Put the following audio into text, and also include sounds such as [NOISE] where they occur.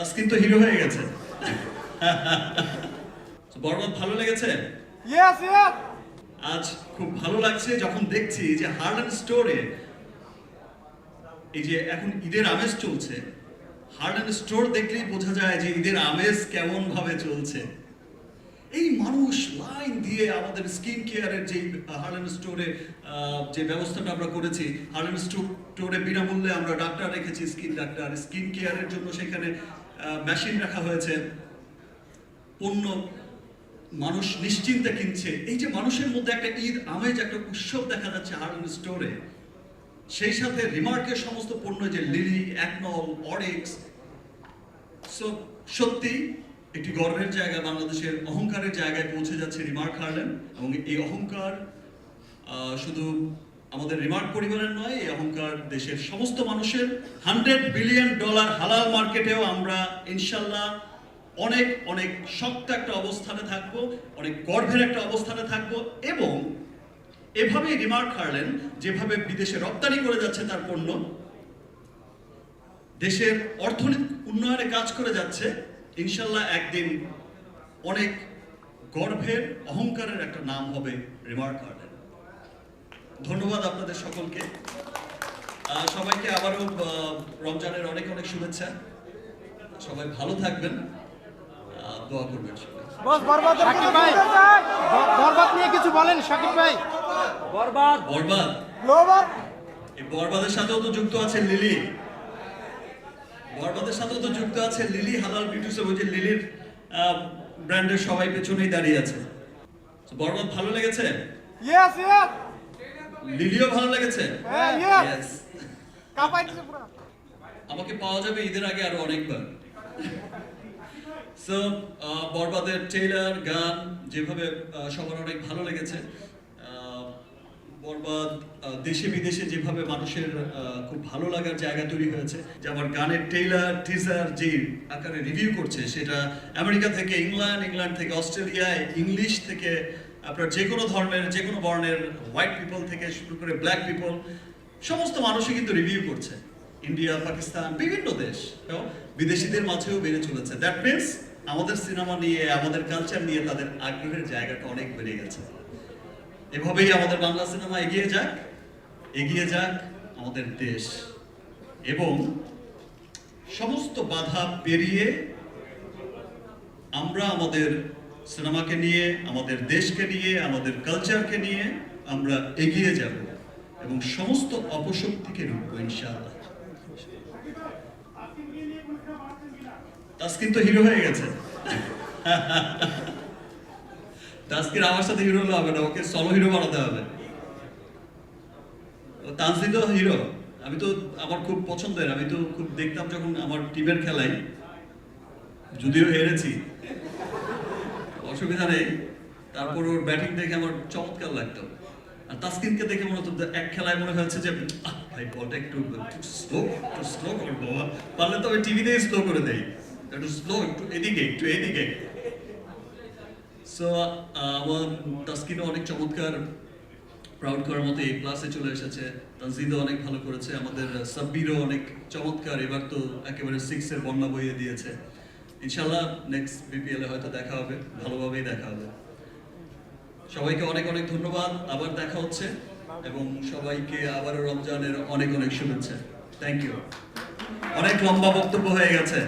তাসকিন তো হিরো হয়ে গেছে। বরবাদ ভালো লেগেছে? Yes, yes. আজ খুব ভালো লাগছে যখন দেখছি যে হার্লেন স্টোরে এই যে এখন ঈদের আমেজ চলছে। হার্লেন স্টোর দেখলেই বোঝা যায় যে ঈদের আমেজ কেমন ভাবে চলছে। এই মানুষ লাইন দিয়ে আমাদের স্কিন কেয়ারের যে হার্লেন স্টোরে যে ব্যবস্থাটা আমরা করেছি হার্লেন স্টোরে বিনামূল্যে আমরা ডাক্তার রেখেছি স্কিন ডাক্তার স্কিন কেয়ারের জন্য সেখানে মেশিন রাখা হয়েছে, পণ্য মানুষ নিশ্চিন্তে কিনছে। এই যে মানুষের মধ্যে একটা ঈদ, আমেজ, একটা উৎসব দেখা যাচ্ছে হার্লেন স্টোরে সেই সাথে রিমার্কের সমস্ত পণ্য যে লিলি অ্যাকনল অরিক্স সো সত্যি একটি গর্বের জায়গা, বাংলাদেশের অহংকারের জায়গায় পৌঁছে যাচ্ছে রিমার্ক হার্লেন এবং এই অহংকার শুধু আমাদের রিমার্ক পরিবারের নয়, এই অহংকার দেশের সমস্ত মানুষের হান্ড্রেড বিলিয়ন ডলার হালাল মার্কেটেও আমরা ইনশাল্লাহ অনেক অনেক শক্ত একটা অবস্থানে থাকব, অনেক গর্ভের একটা অবস্থানে থাকব এবং এভাবেই রিমার্ক হারলেন, যেভাবে বিদেশে রপ্তানি করে যাচ্ছে তার পণ্য, দেশের অর্থনীতি উন্নয়নে কাজ করে যাচ্ছে, ইনশাল্লাহ একদিন অনেক গর্ভের অহংকারের একটা নাম হবে রিমার্ক গার্ডেন ধন্যবাদ আপনাদের সকলকে। সবাইকে আবারও রমজানের অনেক অনেক শুভেচ্ছা। সবাই ভালো থাকবেন। দোয়া করবেন বস বরবাদ শাকিব ভাই। বরবাদ নিয়ে কিছু বলেন শাকিব ভাই। বরবাদ। বরবাদ? গ্লোবাল এই বরবাদের সাথেও তো যুক্ত আছে লিলি। বরবাদের সাথেও তো যুক্ত আছে লিলি হালাল বিউটি ওই যে লিলির ব্র্যান্ডের সবাই পেছনেই দাঁড়িয়ে আছে। বরবাদ ভালো লেগেছে? ইয়েস ইয়েস লিলিও ভালো লেগেছে? হ্যাঁ পুরো। আমাকে পাওয়া যাবে ঈদের আগে আরও অনেকবার। সো বরবাদের ট্রেলার গান যেভাবে সবার অনেক ভালো লেগেছে। বরবাদ দেশে বিদেশে যেভাবে মানুষের খুব ভালো লাগার জায়গা তৈরি হয়েছে যে আমার গানের ট্রেলার টিজার যে আকারে রিভিউ করছে, সেটা আমেরিকা থেকে ইংল্যান্ড ইংল্যান্ড থেকে অস্ট্রেলিয়া ইংলিশ থেকে আপনার যে কোনো ধর্মের, যে কোনো বর্ণের হোয়াইট পিপল থেকে শুরু করে ব্ল্যাক পিপল সমস্ত মানুষই কিন্তু রিভিউ করছে। ইন্ডিয়া, পাকিস্তান, বিভিন্ন দেশ বিদেশিদের মাঝেও বেড়ে চলেছে। দ্যাট মিনস আমাদের সিনেমা নিয়ে, আমাদের কালচার নিয়ে তাদের আগ্রহের জায়গাটা অনেক বেড়ে গেছে। এভাবেই আমাদের বাংলা সিনেমা এগিয়ে যাক এগিয়ে যাক আমাদের দেশ। এবং সমস্ত বাধা পেরিয়ে আমরা আমাদের সিনেমাকে নিয়ে, আমাদের দেশকে নিয়ে, আমাদের কালচারকে নিয়ে আমরা এগিয়ে যাব এবং সমস্ত অপশক্তিকে রুখবো ইনশাআল্লাহ। তাসকিন তো হিরো হয়ে গেছে। [LAUGHS] তাসকিন আমার সাথে হিরো হলে হবে না, ওকে সলো হিরো বানাতে হবে। তো হিরো আমি তো আমার খুব পছন্দের, আমি তো খুব দেখতাম যখন আমার টিমের যদিও হেরেছি। অসুবিধা নেই। তারপর ওর ব্যাটিং দেখে আমার চমৎকার লাগতো। আর তাসকিনকে দেখে মনে হতো এক খেলায় মনে হয়েছে যে ভাই বলটা একটু স্লো একটু স্লো কর বাবা। পারলে তো আমি টিভিতেই স্লো করে দেই। একটু স্লো একটু এদিকে একটু এদিকে। সো আমার তাসকিনও অনেক চমৎকার প্রাউড করার মতো এই ক্লাসে চলে এসেছে। তানজিদও অনেক ভালো করেছে। আমাদের সাব্বিরও অনেক চমৎকার। এবার তো একেবারে সিক্সের বন্যা বইয়ে দিয়েছে। ইনশাল্লাহ নেক্সট বিপিএল হয়তো দেখা হবে। ভালোভাবেই দেখা হবে। সবাইকে অনেক অনেক ধন্যবাদ। আবার দেখা হচ্ছে। এবং সবাইকে আবারও রমজানের অনেক অনেক শুভেচ্ছা। থ্যাংক ইউ অনেক লম্বা বক্তব্য হয়ে গেছে।